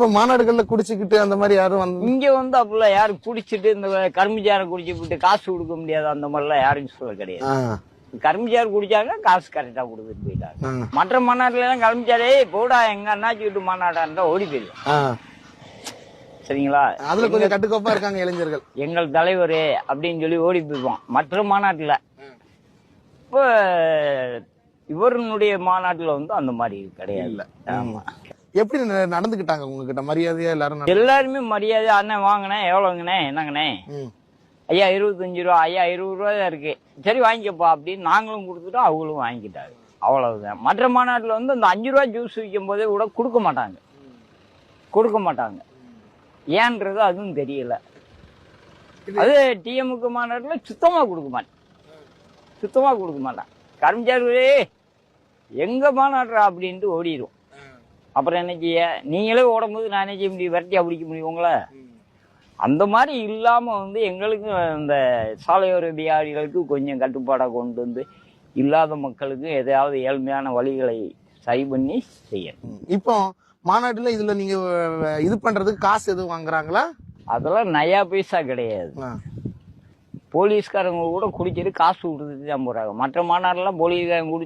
இப்ப மாநாடுகள்ல குடிச்சுக்கிட்டு அந்த மாதிரி யாரும் வந்து இங்க வந்து அப்படிலாம் யாரும் குடிச்சிட்டு இந்த கரும்புச்சாரம் குடிச்சு விட்டு காசு கொடுக்க முடியாது. அந்த மாதிரிலாம் யாரும் சொல்ல கிடையாது. ஆ, கரும்புச்சாறு குடிச்சாங்க காசு கரெக்டா கொடுத்துட்டு போயிட்டாங்க. மற்ற மாநாட்டுல எல்லாம் கரும்புச்சாரே போடா எங்க அண்ணாச்சி வீட்டு மாநாடா இருந்தா ஓடி போயிடும். சரிங்களா? அதுல கொஞ்சம் கட்டுக்கோப்பா இருக்காங்க இளைஞர்கள். எங்கள் தலைவர் அப்படின்னு சொல்லி ஓடி போயிடுவான் மற்ற மாநாட்டுல. இப்போ இவருடைய மாநாட்டுல வந்து அந்த மாதிரி கிடையாது. ஆமா. எப்படி நடந்துக்கிட்டாங்க உங்ககிட்ட? மரியாதையா எல்லாரும் எல்லாருமே மரியாதை அண்ணன் வாங்கினே எவ்வளோங்கண்ணே என்னங்கண்ணே. ஐயா இருபத்தஞ்சு ரூபா ஐயா இருபது ரூபா தான் இருக்கு. சரி வாங்கிக்கப்பா அப்படின்னு நாங்களும் கொடுத்துட்டோம் அவங்களும் வாங்கிக்கிட்டாங்க. அவ்வளவுதான். மற்ற மாநாட்டில் வந்து அந்த அஞ்சு ரூபா ஜூஸ் விற்கும் போதே கூட கொடுக்க மாட்டாங்க. கொடுக்க மாட்டாங்க. ஏன்றது அதுவும் தெரியல. அது டிஎம்க்கு மாநாட்டில் சுத்தமாக கொடுக்க மாட்டேன். சுத்தமாக கொடுக்க மாட்டான். கரும்சாரு எங்க மாநாடுறா அப்படின்ட்டு ஓடிடும் அப்புறம் என்ன செய்ய? நீங்களே ஓடும்போது நான் செய்ய முடியும்? விரட்டியா பிடிக்க முடியும் உங்களை? அந்த மாதிரி இல்லாம வந்து எங்களுக்கு இந்த சாலையோர வியாதிகளுக்கு கொஞ்சம் கட்டுப்பாடா கொண்டு வந்து இல்லாத மக்களுக்கு எதையாவது ஏழ்மையான வழிகளை சரி பண்ணி செய்யணும். இப்போ மாநாட்டுல இதுல நீங்க அஹ், இது பண்றதுக்கு காசு எதுவும் வாங்குறாங்களா? அதெல்லாம் நயா பைசா கிடையாது. போலீஸ்காரங்க கூட குடிச்சிட்டு காசு கொடுத்துட்டு தான் போறாங்க. மற்ற மாநாடுலாம் போலீஸ்காரங்க